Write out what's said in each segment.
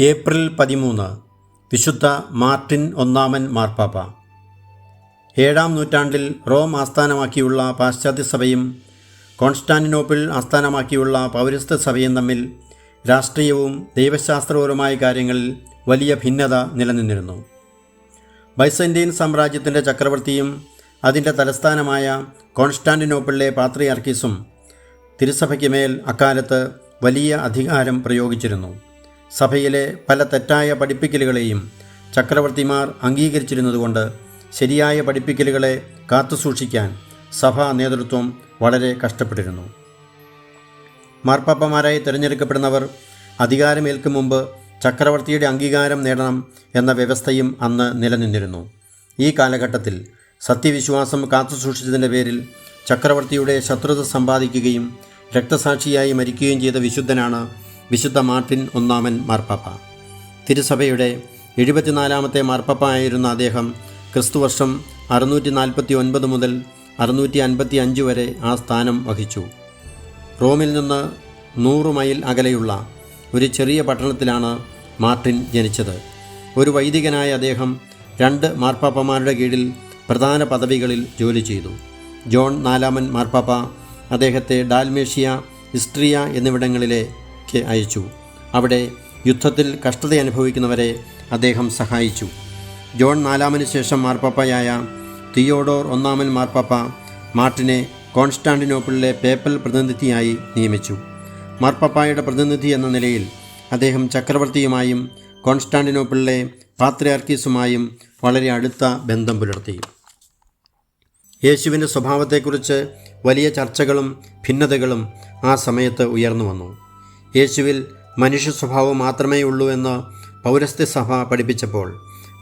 April പതിമൂന്ന്. വിശുദ്ധ Martin ഒന്നാമൻ മാർപ്പാപ്പ. ഏഴാം നൂറ്റാണ്ടിൽ റോം ആസ്ഥാനമാക്കിയുള്ള പാശ്ചാത്യ സഭയും കോൺസ്റ്റാന്റിനോപ്പിൾ ആസ്ഥാനമാക്കിയുള്ള പൗരസ്ത്യ സഭയും തമ്മിൽ രാഷ്ട്രീയവും ദൈവശാസ്ത്രപരവുമായ കാര്യങ്ങളിൽ വലിയ ഭിന്നത നിലനിന്നിരുന്നു. ബൈസന്റീൻ സാമ്രാജ്യത്തിന്റെ ചക്രവർത്തിയും അതിന്റെ തലസ്ഥാനമായ കോൺസ്റ്റാന്റിനോപ്പിളിലെ പാത്രിയാർക്കീസും തിരുസഭയ്ക്ക് മേൽ അക്കാലത്ത് വലിയ അധികാരം പ്രയോഗിച്ചിരുന്നു. സഭയിലെ പല തെറ്റായ പഠിപ്പിക്കലുകളെയും ചക്രവർത്തിമാർ അംഗീകരിച്ചിരുന്നതുകൊണ്ട് ശരിയായ പഠിപ്പിക്കലുകളെ കാത്തുസൂക്ഷിക്കാൻ സഭാ നേതൃത്വം വളരെ കഷ്ടപ്പെട്ടിരുന്നു. മാർപ്പാപ്പമാരായി തിരഞ്ഞെടുക്കപ്പെടുന്നവർ അധികാരമേൽക്കും മുമ്പ് ചക്രവർത്തിയുടെ അംഗീകാരം നേടണം എന്ന വ്യവസ്ഥയും അന്ന് നിലനിന്നിരുന്നു. ഈ കാലഘട്ടത്തിൽ സത്യവിശ്വാസം കാത്തുസൂക്ഷിച്ചതിന്റെ പേരിൽ ചക്രവർത്തിയുടെ ശത്രുത സമ്പാദിക്കുകയും രക്തസാക്ഷിയായി മരിക്കുകയും ചെയ്ത വിശുദ്ധനാണ് വിശുദ്ധ മാർട്ടിൻ ഒന്നാമൻ മാർപ്പാപ്പ. തിരുസഭയുടെ എഴുപത്തിനാലാമത്തെ മാർപ്പാപ്പ ആയിരുന്ന അദ്ദേഹം ക്രിസ്തുവർഷം അറുന്നൂറ്റി നാൽപ്പത്തി ഒൻപത് മുതൽ അറുന്നൂറ്റി അൻപത്തി അഞ്ച് വരെ ആ സ്ഥാനം വഹിച്ചു. റോമിൽ നിന്ന് നൂറ് മൈൽ അകലെയുള്ള ഒരു ചെറിയ പട്ടണത്തിലാണ് മാർട്ടിൻ ജനിച്ചത്. ഒരു വൈദികനായ അദ്ദേഹം രണ്ട് മാർപ്പാപ്പമാരുടെ കീഴിൽ പ്രധാന പദവികളിൽ ജോലി ചെയ്തു. ജോൺ നാലാമൻ മാർപ്പാപ്പ അദ്ദേഹത്തെ ഡാൽമേഷ്യ ഇസ്ട്രിയ എന്നിവിടങ്ങളിലേക്ക് അയച്ചു. അവിടെ യുദ്ധത്തിൽ കഷ്ടത അനുഭവിക്കുന്നവരെ അദ്ദേഹം സഹായിച്ചു. ജോൺ നാലാമന് ശേഷം മാർപ്പാപ്പയായ തിയോഡോർ ഒന്നാമൻ മാർപ്പാപ്പ മാർട്ടിനെ കോൺസ്റ്റാന്റിനോപ്പിളിലെ പേപ്പൽ പ്രതിനിധിയായി നിയമിച്ചു. മാർപ്പാപ്പായുടെ പ്രതിനിധി എന്ന നിലയിൽ അദ്ദേഹം ചക്രവർത്തിയുമായും കോൺസ്റ്റാന്റിനോപ്പിളിലെ പാത്രിയാർക്കീസുമായും വളരെ അടുത്ത ബന്ധം പുലർത്തി. യേശുവിന്റെ സ്വഭാവത്തെക്കുറിച്ച് വലിയ ചർച്ചകളും ഭിന്നതകളും ആ സമയത്ത് ഉയർന്നു വന്നു. യേശുവിൽ മനുഷ്യ സ്വഭാവം മാത്രമേ ഉള്ളൂ എന്ന് പൗരസ്ത്യ സഭ പഠിപ്പിച്ചപ്പോൾ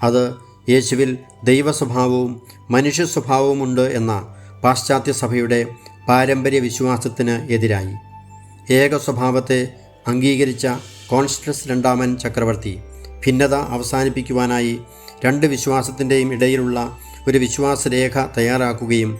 അത് യേശുവിൽ ദൈവ സ്വഭാവവും മനുഷ്യ സ്വഭാവവുമുണ്ട് എന്ന പാശ്ചാത്യ സഭയുടെ പാരമ്പര്യ വിശ്വാസത്തിന് എതിരായി. ഏക സ്വഭാവത്തെ അംഗീകരിച്ച കോൺസ്റ്റസ് രണ്ടാമൻ ചക്രവർത്തി ഭിന്നത അവസാനിപ്പിക്കുവാനായി രണ്ട് വിശ്വാസത്തിന്റെയും ഇടയിലുള്ള ഒരു വിശ്വാസരേഖ തയ്യാറാക്കുകയും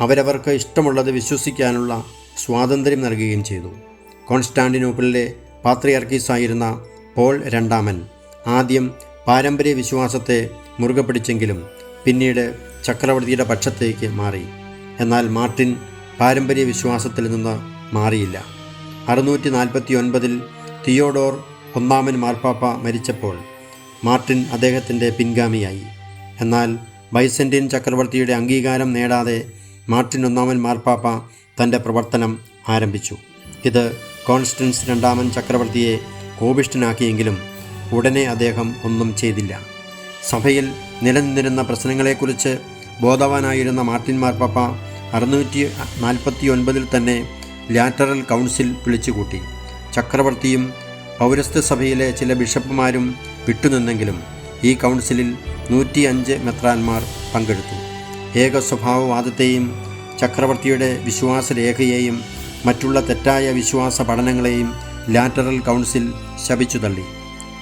അവരവർക്ക് ഇഷ്ടമുള്ളത് വിശ്വസിക്കാനുള്ള സ്വാതന്ത്ര്യം നൽകുകയും ചെയ്തു. കോൺസ്റ്റാന്റിനോപ്പിളിലെ പാത്രിയർക്കീസായിരുന്ന പോൾ രണ്ടാമൻ ആദ്യം പാരമ്പര്യ വിശ്വാസത്തെ മുറുകെ പിടിച്ചെങ്കിലും പിന്നീട് ചക്രവർത്തിയുടെ പക്ഷത്തേക്ക് മാറി. എന്നാൽ മാർട്ടിൻ പാരമ്പര്യ വിശ്വാസത്തിൽ നിന്ന് മാറിയില്ല. അറുന്നൂറ്റി നാൽപ്പത്തി ഒൻപതിൽ തിയോഡോർ ഒന്നാമൻ മാർപ്പാപ്പ മരിച്ചപ്പോൾ മാർട്ടിൻ അദ്ദേഹത്തിന്റെ പിൻഗാമിയായി. എന്നാൽ ബൈസന്റീൻ ചക്രവർത്തിയുടെ അംഗീകാരം നേടാതെ മാർട്ടിൻ ഒന്നാമൻ മാർപ്പാപ്പ തന്റെ പ്രവർത്തനം ആരംഭിച്ചു. ഇത് കോൺസ്റ്റൻസ് രണ്ടാമൻ ചക്രവർത്തിയെ കോപിഷ്ഠനാക്കിയെങ്കിലും ഉടനെ അദ്ദേഹം ഒന്നും ചെയ്തില്ല. സഭയിൽ നിലനിന്നിരുന്ന പ്രശ്നങ്ങളെക്കുറിച്ച് ബോധവാനായിരുന്ന മാർട്ടിൻ മാർപ്പാപ്പ അറുന്നൂറ്റി നാൽപ്പത്തി ഒൻപതിൽ തന്നെ ലാറ്ററൽ കൗൺസിൽ വിളിച്ചുകൂട്ടി. ചക്രവർത്തിയും പൗരസ്ത്യ സഭയിലെ ചില ബിഷപ്പുമാരും വിട്ടുനിന്നെങ്കിലും ഈ കൗൺസിലിൽ നൂറ്റി അഞ്ച് മെത്രാന്മാർ പങ്കെടുത്തു. ഏക സ്വഭാവവാദത്തെയും ചക്രവർത്തിയുടെ വിശ്വാസരേഖയെയും മറ്റുള്ള തെറ്റായ വിശ്വാസ പഠനങ്ങളെയും ലാറ്ററൽ കൗൺസിൽ ശപിച്ചു തള്ളി.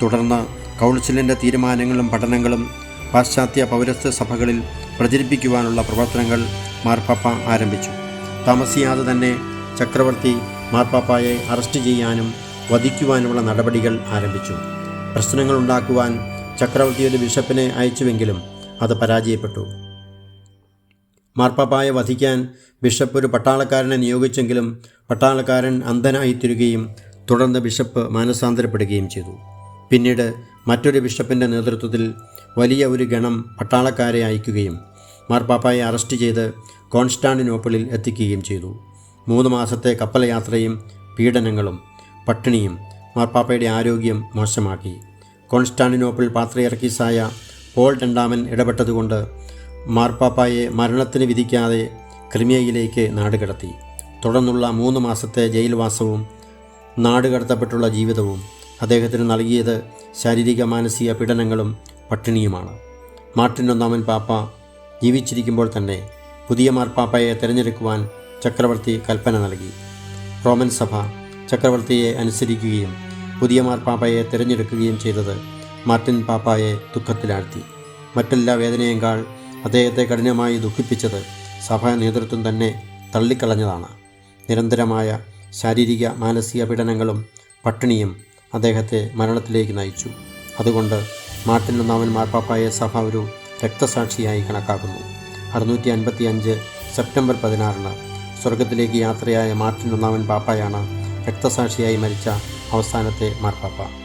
തുടർന്ന് കൗൺസിലിന്റെ തീരുമാനങ്ങളും പഠനങ്ങളും പാശ്ചാത്യ പൗരസ്ത്യ സഭകളിൽ പ്രചരിപ്പിക്കുവാനുള്ള പ്രവർത്തനങ്ങൾ മാർപ്പാപ്പ ആരംഭിച്ചു. താമസിയാതെ തന്നെ ചക്രവർത്തി മാർപ്പാപ്പായെ അറസ്റ്റ് ചെയ്യാനും വധിക്കുവാനുമുള്ള നടപടികൾ ആരംഭിച്ചു. പ്രശ്നങ്ങൾ ഉണ്ടാക്കുവാൻ ചക്രവർത്തി ഒരു ബിഷപ്പിനെ അയച്ചുവെങ്കിലും അത് പരാജയപ്പെട്ടു. മാർപ്പാപ്പായെ വധിക്കാൻ ബിഷപ്പ് ഒരു പട്ടാളക്കാരനെ നിയോഗിച്ചെങ്കിലും പട്ടാളക്കാരൻ അന്ധനായിത്തീരുകയും തുടർന്ന് ബിഷപ്പ് മാനസാന്തരപ്പെടുകയും ചെയ്തു. പിന്നീട് മറ്റൊരു ബിഷപ്പിന്റെ നേതൃത്വത്തിൽ വലിയ ഒരു ഗണം പട്ടാളക്കാരെ അയക്കുകയും മാർപ്പാപ്പായെ അറസ്റ്റ് ചെയ്ത് കോൺസ്റ്റാന്റിനോപ്പിളിൽ എത്തിക്കുകയും ചെയ്തു. മൂന്ന് മാസത്തെ കപ്പൽ യാത്രയും പീഡനങ്ങളും പട്ടിണിയും മാർപ്പാപ്പയുടെ ആരോഗ്യം മോശമാക്കി. കോൺസ്റ്റാന്റിനോപ്പിൾ പാത്രയർക്കീസായ പോൾ രണ്ടാമൻ ഇടപെട്ടതുകൊണ്ട് മാർപ്പാപ്പായെ മരണത്തിന് വിധിക്കാതെ ക്രിമിയയിലേക്ക് നാടുകടത്തി. തുടർന്നുള്ള മൂന്ന് മാസത്തെ ജയിൽവാസവും നാടുകടത്തപ്പെട്ടുള്ള ജീവിതവും അദ്ദേഹത്തിന് നൽകിയത് ശാരീരിക മാനസിക പീഡനങ്ങളും പട്ടിണിയുമാണ്. മാർട്ടിൻ ഒന്നാമൻ പാപ്പ ജീവിച്ചിരിക്കുമ്പോൾ തന്നെ പുതിയ മാർപ്പാപ്പയെ തിരഞ്ഞെടുക്കുവാൻ ചക്രവർത്തി കൽപ്പന നൽകി. റോമൻ സഭ ചക്രവർത്തിയെ അനുസരിക്കുകയും പുതിയ മാർപ്പാപ്പയെ തിരഞ്ഞെടുക്കുകയും ചെയ്തത് മാർട്ടിൻ പാപ്പായെ ദുഃഖത്തിലാഴ്ത്തി. മറ്റെല്ലാ വേദനയേക്കാൾ അദ്ദേഹത്തെ കഠിനമായി ദുഃഖിപ്പിച്ചത് സഭാ നേതൃത്വം തന്നെ തള്ളിക്കളഞ്ഞതാണ്. നിരന്തരമായ ശാരീരിക മാനസിക പീഡനങ്ങളും പട്ടിണിയും അദ്ദേഹത്തെ മരണത്തിലേക്ക് നയിച്ചു. അതുകൊണ്ട് മാർട്ടിൻ ഒന്നാമൻ മാർപ്പാപ്പായെ സഭ ഒരു രക്തസാക്ഷിയായി കണക്കാക്കുന്നു. അറുന്നൂറ്റി അൻപത്തി അഞ്ച് സെപ്റ്റംബർ പതിനാറിന് സ്വർഗത്തിലേക്ക് യാത്രയായ മാർട്ടിൻ ഒന്നാമൻ പാപ്പായാണ് രക്തസാക്ഷിയായി മരിച്ച അവസാനത്തെ മാർപ്പാപ്പ.